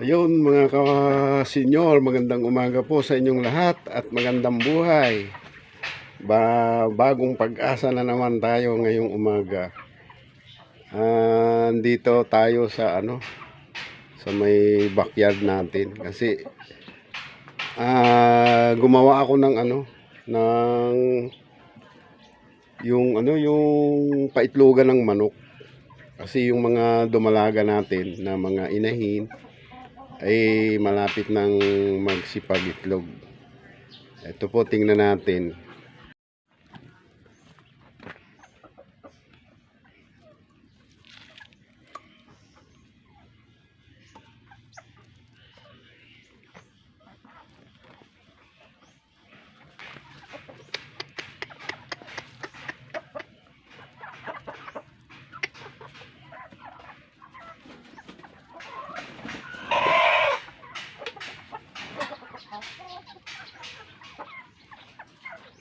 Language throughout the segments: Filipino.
Ayun mga ka-senyor, magandang umaga po sa inyong lahat at magandang buhay. Ba bagong pag-asa na naman tayo ngayong umaga. Ah, dito tayo sa ano sa may backyard natin kasi ah gumawa ako ng ano ng yung ano yung paitlogan ng manok kasi yung mga dumalaga natin na mga inahin ay malapit ng magsipag itlog. Ito po tingnan natin.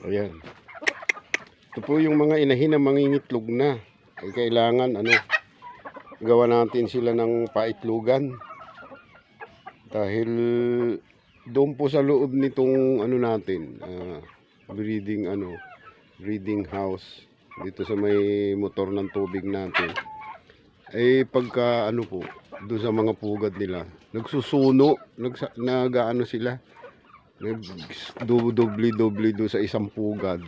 Ayan. Ito po yung mga inahin na mangingitlog na. Ay kailangan ano, gawa natin sila ng paitlugan. Dahil doon po sa loob nitong ano natin, ah, breeding ano, breeding house dito sa may motor ng tubig natin. Ay pagka ano po, doon sa mga pugad nila, nagsusuno, nagsa, nagaano sila, nagdubli-dubli do sa isang pugad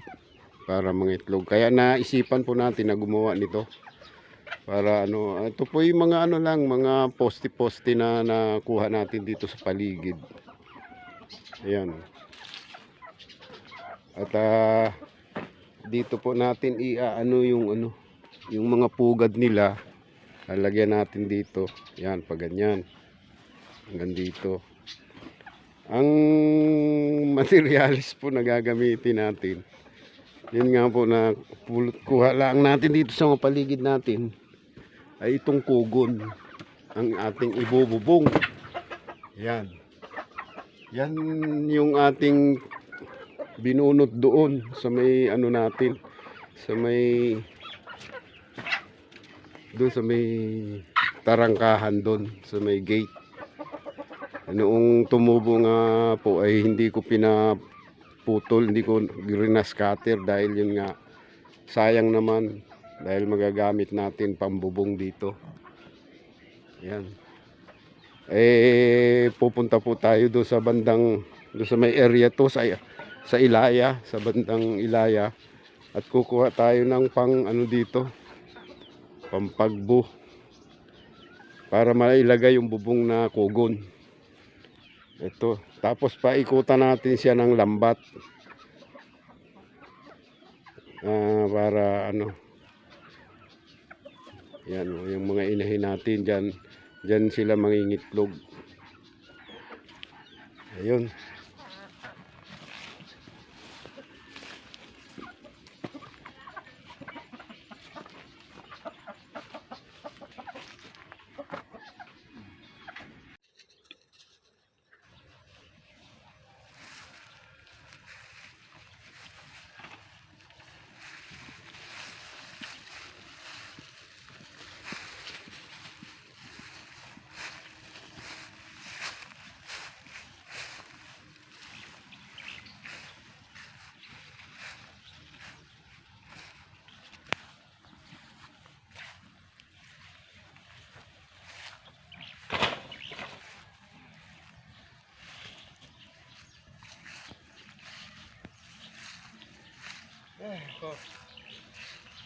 para mga itlog. Kaya naisipan po natin na gumawa nito. Para ano, ito po yung mga ano lang, mga poste-poste na nakuha natin dito sa paligid. Ayan. At ah, dito po natin iaano yung ano, yung mga pugad nila. Lalagyan natin dito. Yan, pag ganyan. Hanggang dito. Ang materialis po na gagamitin natin. Yun nga po na kuha lang natin dito sa mga paligid natin ay itong kugon ang ating ibububong. Yan. Yan yung ating binunot doon sa may ano natin sa may doon sa may tarangkahan doon sa may gate noong tumubo nga po ay hindi ko pinaputol, hindi ko rinascatter dahil yun nga sayang naman dahil magagamit natin pambubong dito. Yan. Eh pupunta po tayo do sa bandang do sa may area to sa sa Ilaya, sa bandang Ilaya at kukuha tayo ng pang ano dito pampagbo para mailagay yung bubong na kugon. Ito. Tapos paikutan natin siya ng lambat. Ah, para ano. Yan, oh, yung mga inahin natin dyan. Dyan sila mangingitlog. Ayun.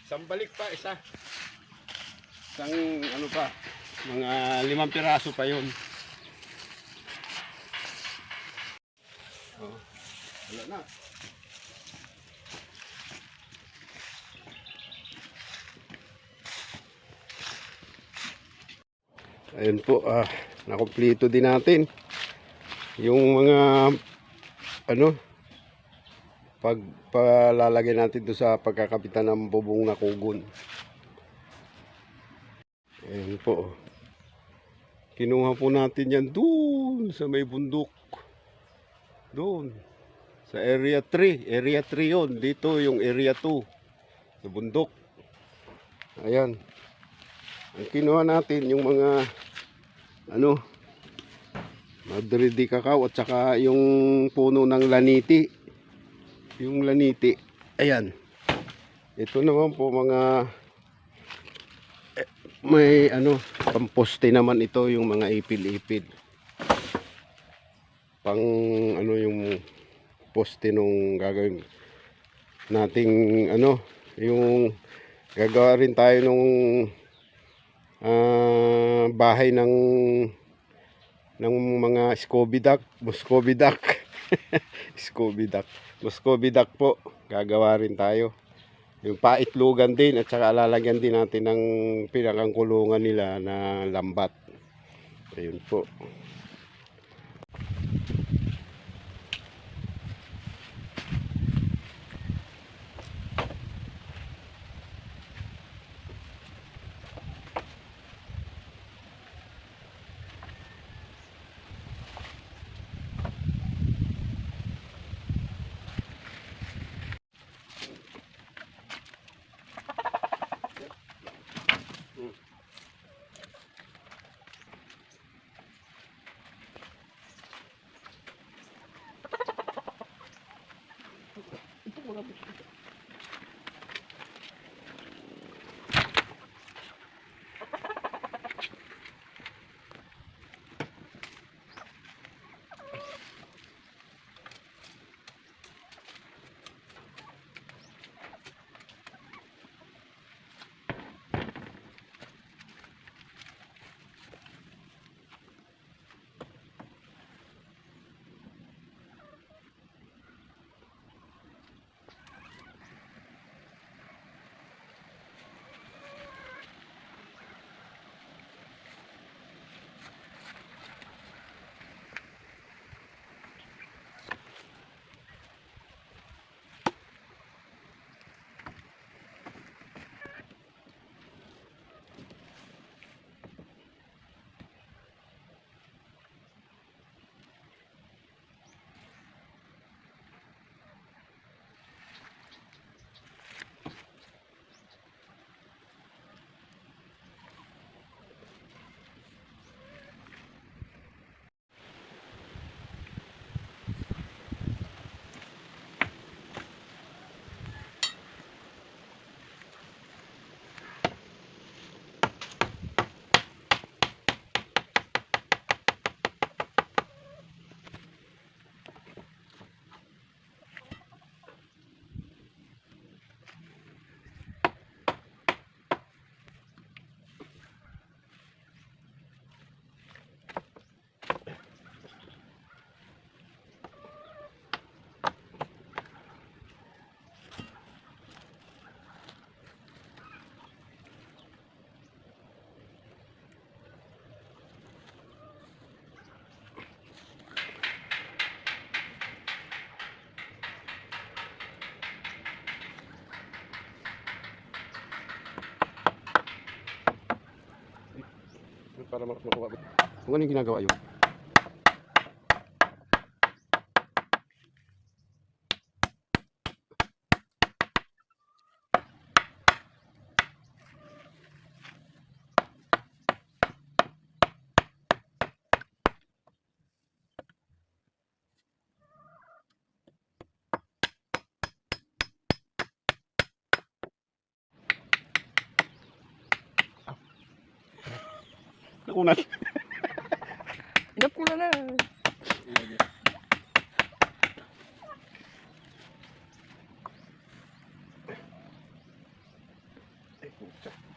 Isang balik pa, isa. Isang ano pa, mga limang piraso pa yun. Oh, wala na. Ayun po, ah, nakumpleto din natin. Yung mga, ano, pag palalagay natin doon sa pagkakapitan ng bubong na kugon. Ayan po. Kinuha po natin yan doon sa may bundok. Doon. Sa area 3. Area 3 yon Dito yung area 2. Sa bundok. Ayan. Ang kinuha natin yung mga ano Madre de cacao at saka yung puno ng laniti. Yung laniti. Ayan. Ito naman po mga eh, may ano, pamposte naman ito yung mga ipil-ipil. Pang ano yung poste nung gagawin nating ano, yung gagawa rin tayo nung ah, bahay ng ng mga Scooby Duck, Muscovy Duck. Scooby Duck. Muscovy Duck po. Gagawa rin tayo. Yung paitlugan din at saka lalagyan din natin ng pinakang kulungan nila na lambat. Ayun po. Para mak- makuha. Kung ano yung ginagawa yun? kunan. Nakunan na. you.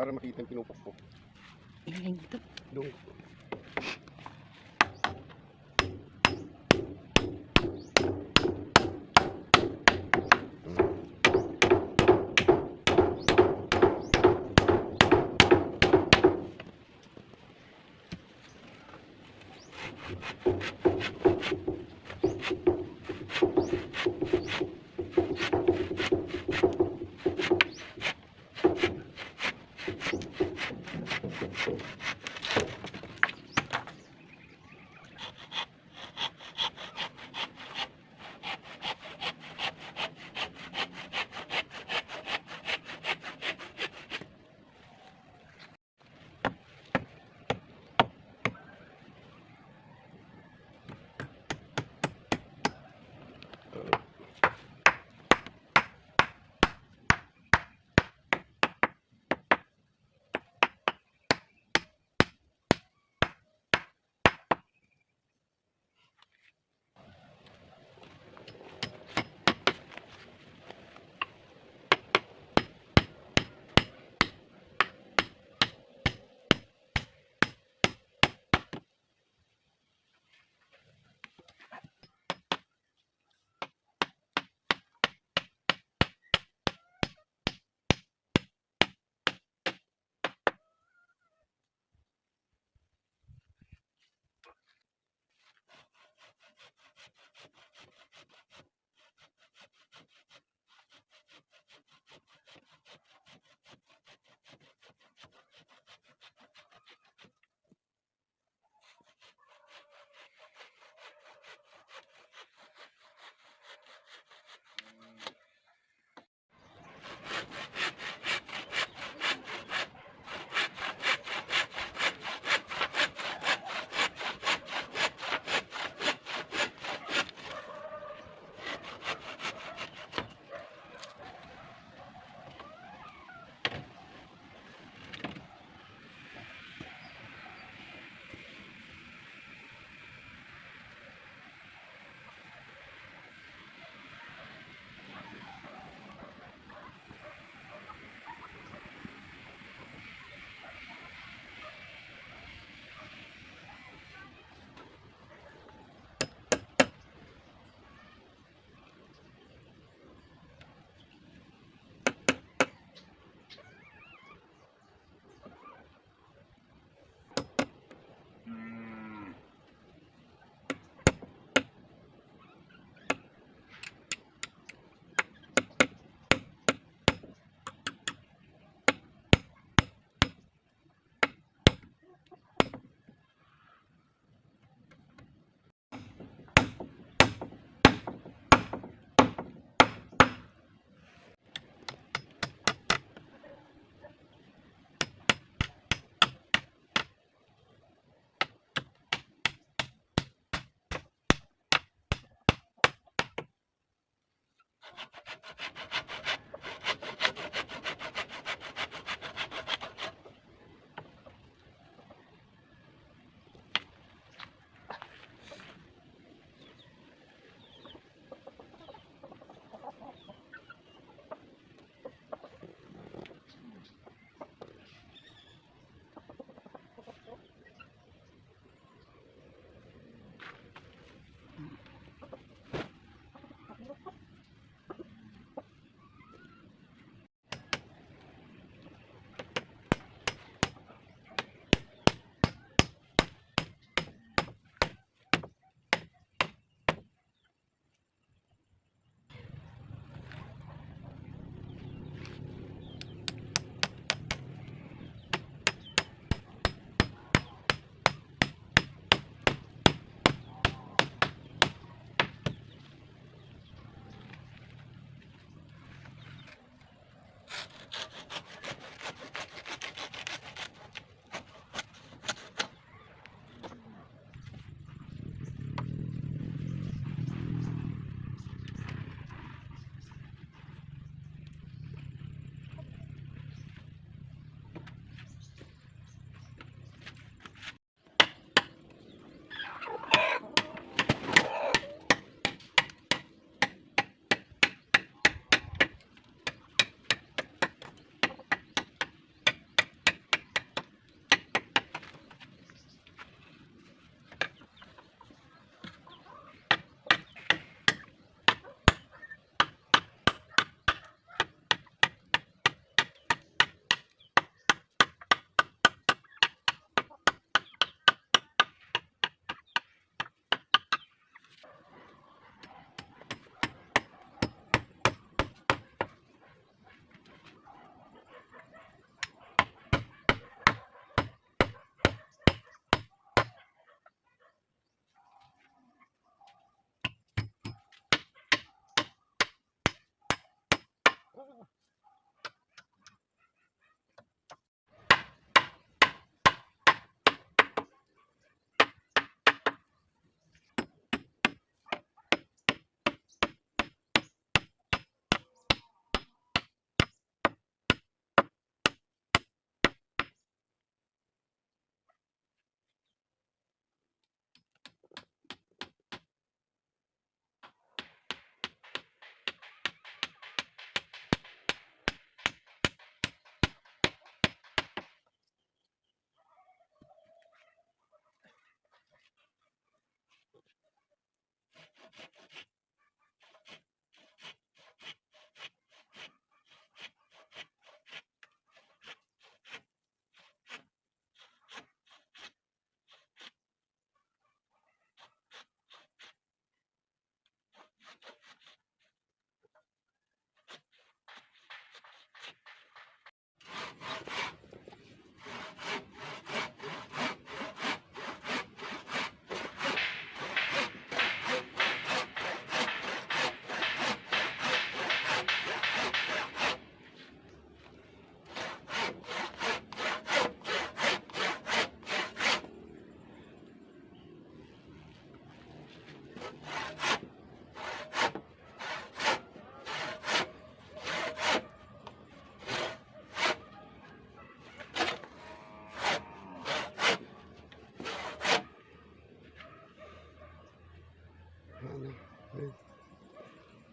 Para makita yung pinupukpok. Ayun dito. Doon.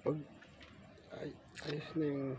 Pag ay, ayos na yung